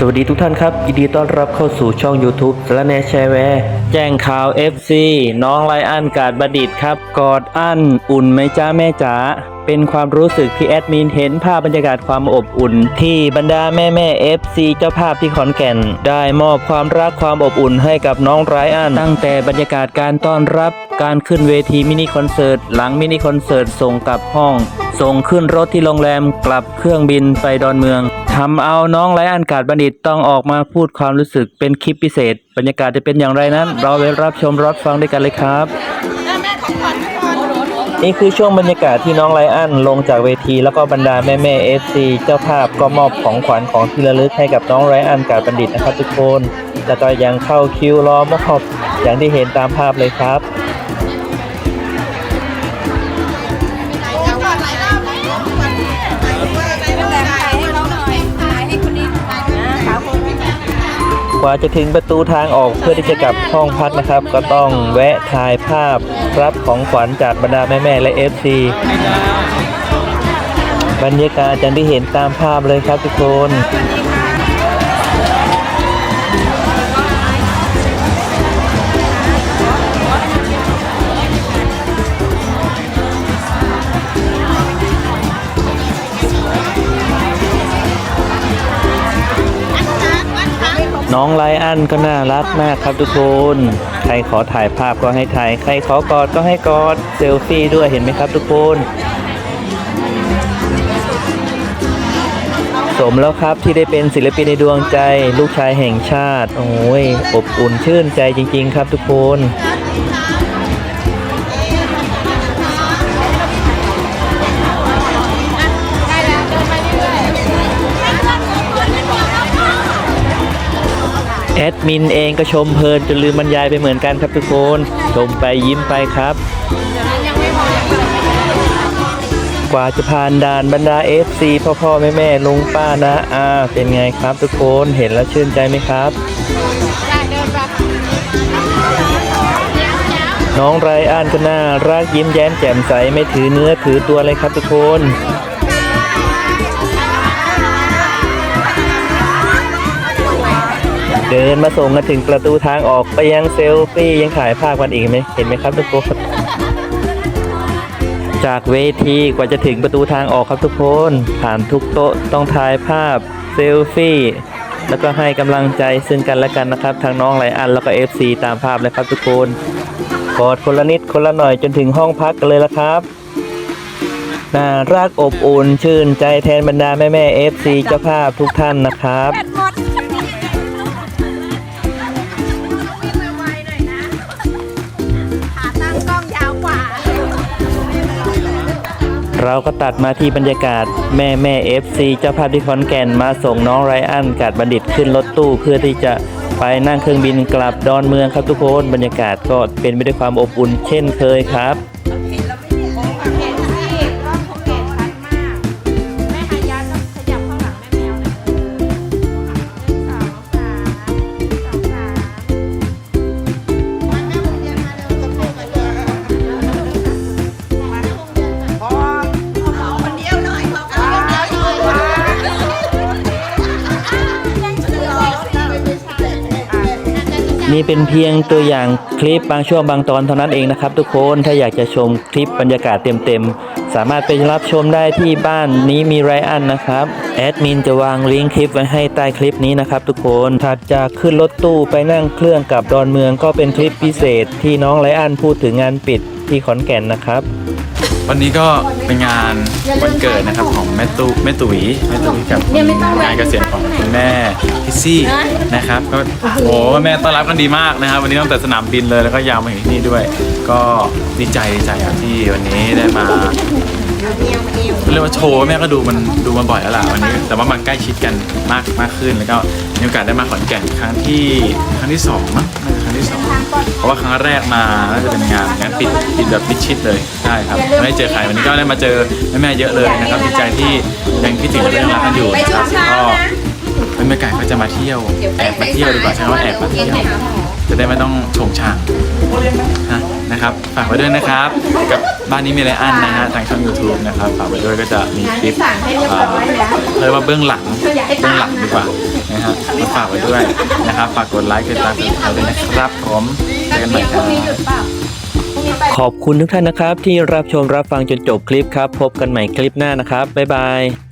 สวัสดีทุกท่านครับ ยินดีต้อนรับเข้าสู่ช่อง YouTube สารแนแชร์แวร์แจ้งข่าว FC น้องไลอ้อนกาดบดิตครับ กอดอั้นอุ่นไหมจ้าแม่จ๋าเป็นความรู้สึกที่แอดมินเห็นภาพบรรยากาศความอบอุ่น ที่บรรดาแม่แม่ FC เจ้าภาพที่ขอนแก่น ได้มอบความรักความอบอุ่นให้กับน้องไรอันตั้งแต่บรรยากาศการต้อนรับ การขึ้นเวทีมินิคอนเสิร์ตหลังมินิคอนเสิร์ตส่งกลับห้อง ส่งขึ้นรถที่โรงแรมกลับเครื่องบินไปดอนเมืองทำเอาน้องไรอันกาดบัณฑิตต้องออกมาพูดความรู้สึกเป็นคลิปพิเศษ บรรยากาศจะเป็นอย่างไรนั้นเราไปรับชมรับฟังด้วยกันเลยครับ นี่คือช่วงบรรยากาศที่น้องไรอันลงจากเวทีแล้วก็บรรดาแม่แม่เอฟซีเจ้าภาพก็มอบของขวัญของที่ระลึกให้กับน้องไรอันกาดบัณฑิตนะครับทุกคนแล้วก็ยังเข้าคิวรอมอบอย่างที่เห็นตามภาพเลยครับ ว่าจะถึงประตูทางออกเพื่อที่จะกลับห้องพักนะครับ ก็ต้องแวะถ่ายภาพรับของขวัญจากบรรดาแม่ๆและ FC บรรยากาศจังที่เห็นตามภาพเลยครับทุกคน น้องไลอันก็น่ารักมากครับทุกคน ใครขอถ่ายภาพก็ให้ถ่าย ใครขอกอดก็ให้กอด เซลฟี่ด้วยเห็นไหมครับทุกคน สมแล้วครับที่ได้เป็นศิลปินในดวงใจ ลูกชายแห่งชาติ โอ้ยอบอุ่นชื่นใจจริง ๆ ครับทุกคน แอดมินเองก็ชมเพลินจนลืมบรรยายไปเหมือนกันครับทุกคน ชมไปยิ้มไปครับ กว่าจะผ่านด่านบรรดา FC พ่อพ่อแม่แม่ลุงป้านะอาเป็นไงครับทุกคนเห็นแล้วชื่นใจไหมครับ น้องไรอันก็น่ารักยิ้มแย้มแจ่มใสไม่ถือเนื้อถือตัวเลยครับทุกคน เดินมาส่งกันถึงประตูทางออกไปยังเซลฟี่ยังถ่ายภาพกันอีกไหมเห็นไหมครับทุกคนจากเวทีกว่าจะถึงประตูทางออกครับทุกคนผ่านทุกโต๊ะต้องถ่ายภาพเซลฟี่แล้วก็ให้กำลังใจซึ่งกันและกันนะครับทางน้องไลอันแล้วก็ FC ตามภาพเลยครับทุกคนกอดคนละนิดคนละหน่อยจนถึงห้องพักกันเลยละครับน่ารักอบอุ่นชื่นใจแทนบรรดาแม่แม่ FC เจ้าภาพทุกท่านนะครับ เราก็ตัดมาที่บรรยากาศแม่แม่ FC เจ้าภาพที่ขอนแก่นมาส่งน้องไรอันกาดบัณฑิตขึ้นรถตู้เพื่อที่จะไปนั่งเครื่องบินกลับดอนเมืองครับทุกคนบรรยากาศก็เป็นไปด้วยความอบอุ่นเช่นเคยครับ นี่เป็นเพียงตัวอย่างคลิปบางช่วงบางตอนเท่านั้นเองนะครับ ทุกคนถ้าอยากจะชมคลิปบรรยากาศเต็มๆ สามารถไปรับชมได้ที่บ้านนี้มีไรอันนะครับแอดมินจะวางลิงก์คลิปไว้ให้ใต้คลิปนี้นะครับ ทุกคนถัดจากขึ้นรถตู้ไปนั่งเครื่องกลับดอนเมืองก็เป็นคลิปพิเศษที่น้องไรอันพูดถึงงานปิดที่ขอนแก่นนะครับ วันนี้ก็เป็นงานวันเกิดนะครับของแม่ตุแม่ตุ๋ยแม่ตุ๋ยกับงานเกษียณของคุณแม่ พิซซี่นะครับก็โอ้แม่ต้อนรับกันดีมากนะครับ วันนี้ตั้งแต่สนามบินเลยแล้วก็ยาวมาถึงที่นี่ด้วย ก็ดีใจดีใจครับที่วันนี้ได้มาเรียกว่าโชว์แม่ก็ดูมันดูมาบ่อยแล้วล่ะวันนี้ แต่ว่ามันใกล้ชิดกันมากมากขึ้นแล้วก็มีโอกาสได้มาขอนแก่นครั้งที่ครั้งที่สองมั้งน่าจะครั้งที่สองเพราะว่าครั้งแรกมาน่าจะเป็นงานงานปิดปิดแบบปิดชิดเลยใช่ครับไม่ได้เจอใครวันนี้ก็ได้มาเจอแม่ๆเยอะเลยนะครับดีใจที่ยังคิดถึงและยังรักกันอยู่นะ ครับก็เป็นบรรยากาศก็จะมาเที่ยวแอบมาเที่ยวดีกว่าใช่ไหมว่าแอบมาเที่ยวจะได้ไม่ต้องโฉงฉางนะนะครับฝากไว้ด้วยนะครับกับบ้านนี้มีอะไรอันนะฮะทางช่อง YouTube นะครับฝากไว้ด้วยก็จะมีคลิปสั่งให้เรียบร้อยแล้วเรียกว่าเบื้องหลังเบื้องหลังดีกว่านะฮะก็ฝากไว้ด้วยนะครับฝากกดไลค์กดติดตามกดติดตามด้วยนะครับผมเจอกันใหม่พครุ่รังนี้หยุบดเปล่าพรุ่งนี้ไปขอบคุณทุกท่านนะครับ ที่รับชมรับฟังจนจบคลิปครับ พบกันใหม่คลิปหน้านะครับ บ๊ายบาย